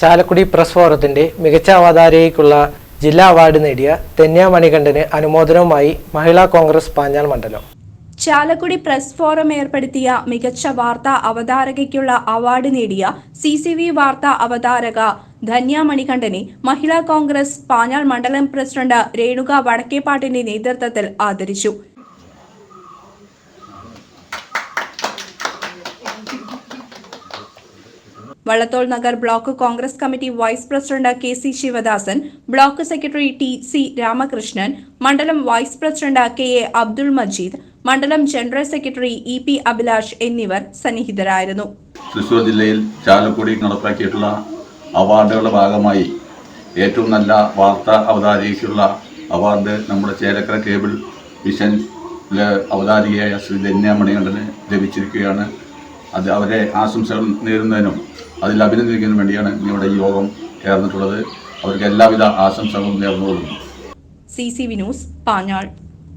Chalakudy press ഫോറത്തിന്റെ മികച്ച അവതാരകയ്ക്കുള്ള ജില്ലാ അവാർഡ് നേടിയ തെന്യ മണികണ്ഠന് അനുമോദനവുമായി മഹിളാ കോൺഗ്രസ് പാഞ്ഞാൽ മണ്ഡലം. ചാലക്കുടി പ്രസ് ഫോറം ഏർപ്പെടുത്തിയ മികച്ച വാർത്താ അവതാരകയ്ക്കുള്ള അവാർഡ് നേടിയ സി സി വി വാർത്താ അവതാരക ധന്യ മണികണ്ഠനെ മഹിളാ കോൺഗ്രസ് പാഞ്ഞാൾ മണ്ഡലം പ്രസിഡന്റ് രേണുക വടക്കേപ്പാട്ടിന്റെ നേതൃത്വത്തിൽ ആദരിച്ചു. Vallathol Nagar block Congress committee vice president K C Sivadasan block secretary T C Ramakrishnan മണ്ഡലം vice president K A Abdul Majeed മണ്ഡലം general secretary E P Abhilash എന്നിവർ സന്നിഹിതരായിരുന്നു. തൃശൂർ ജില്ലയിൽ ചാലക്കുടി നടപ്പാക്കിയിട്ടുള്ള അവാർഡുകളുടെ ഭാഗമായി ഏറ്റവും നല്ല വാർത്താ അവതാരികയ്ക്കുള്ള അവാർഡ് നമ്മുടെ ചേലക്കര കേബിൾ വിഷൻ അവതാരികയായ ശ്രീ ധന്യ ലഭിച്ചിരിക്കുകയാണ്. അത് അവരെ ആശംസകൾ നേരുന്നതിനും അതിൽ അഭിനന്ദിക്കുന്നതിനും വേണ്ടിയാണ് ഇവിടെ ഈ യോഗം ചേർന്നിട്ടുള്ളത്. അവർക്ക് എല്ലാവിധ ആശംസകളും നേർന്നുകൊള്ളുന്നു. C C Vinoos Panjal.